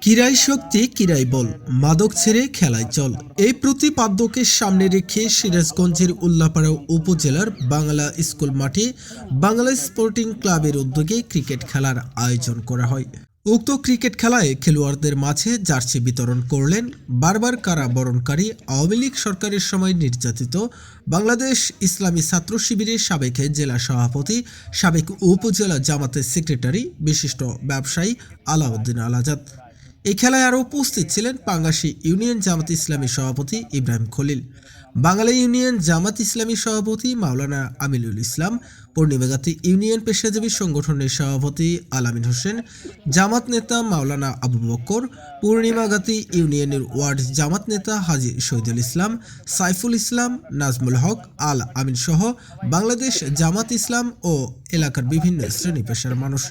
কিরাই শক্তি, কিরাই বল। মাদক ছেড়ে খেলায় চল। এই প্রতিপাদ্যকে সামনে রেখে সিরাজগঞ্জের উল্লাপাড়া উপজেলার বাংলা স্কুল মাঠে বাংলা স্পোর্টিং ক্লাবের উদ্যোগে ক্রিকেট খেলার আয়োজন করা হয়। উক্ত ক্রিকেট খেলায় খেলোয়াড়দের মাঝে জার্সি বিতরণ করলেন বারবার কারাবরণকারী আওয়ামী লীগ সরকারের সময় নির্যাতিত বাংলাদেশ ইসলামী ছাত্র শিবিরের সাবেক জেলা সভাপতি, সাবেক উপজেলা জামাতের সেক্রেটারি, বিশিষ্ট ব্যবসায়ী আলাউদ্দিন আল আজাদ এই খেলায় আরও উপস্থিত ছিলেন পাঙ্গাসী ইউনিয়ন জামাত ইসলামী সভাপতি ইব্রাহিম খলিল, বাঙালি ইউনিয়ন জামাত ইসলামী সভাপতি মাওলানা আমিলুল ইসলাম, পূর্ণিমাগাতি ইউনিয়ন পেশাজীবী সংগঠনের সভাপতি আলামিন হোসেন, জামাত নেতা মাওলানা আবু বক্কর, পূর্ণিমাগাতি ইউনিয়নের ওয়ার্ড জামাত নেতা হাজি শহীদুল ইসলাম, সাইফুল ইসলাম, নাজমুল হক, আল আমিন সহ বাংলাদেশ জামাত ইসলাম ও এলাকার বিভিন্ন শ্রেণি পেশার মানুষ।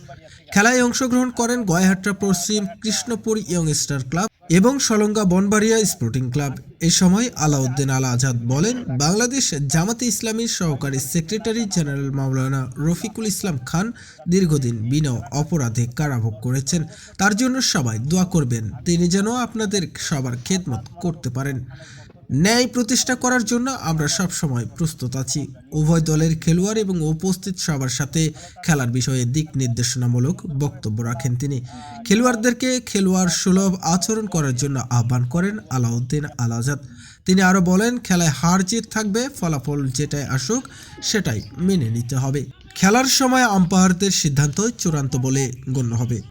খেলায় অংশগ্রহণ করেন গয়াহাট্টা পশ্চিম কৃষ্ণপুর ইয়ং স্টার ক্লাব এবং সলঙ্গা বনবাড়িয়া স্পোর্টিং ক্লাব। এ সময় আলাউদ্দিন আল আজাদ বলেন, বাংলাদেশ জামাতে ইসলামীর সহকারী সেক্রেটারি জেনারেল মাওলানা রফিকুল ইসলাম খান দীর্ঘদিন বিনা অপরাধে কারাভোগ করেছেন। তার জন্য সবাই দোয়া করবেন, তিনি যেন আপনাদের সবার খেদমত করতে পারেন। ন্যায় প্রতিষ্ঠা করার জন্য আমরা সব সময় প্রস্তুত আছি। উভয় দলের খেলোয়াড় এবং উপস্থিত সবার সাথে খেলার বিষয়ে দিক নির্দেশনামূলক বক্তব্য রাখেন তিনি। খেলোয়াড়দেরকে খেলোয়াড় সুলভ আচরণ করার জন্য আহ্বান করেন আলাউদ্দিন আল আজাদ তিনি আরও বলেন, খেলায় হার জিত থাকবে, ফলাফল যেটাই আসুক, সেটাই মেনে নিতে হবে। খেলার সময় আম্পায়ারদের সিদ্ধান্ত চূড়ান্ত বলে গণ্য হবে।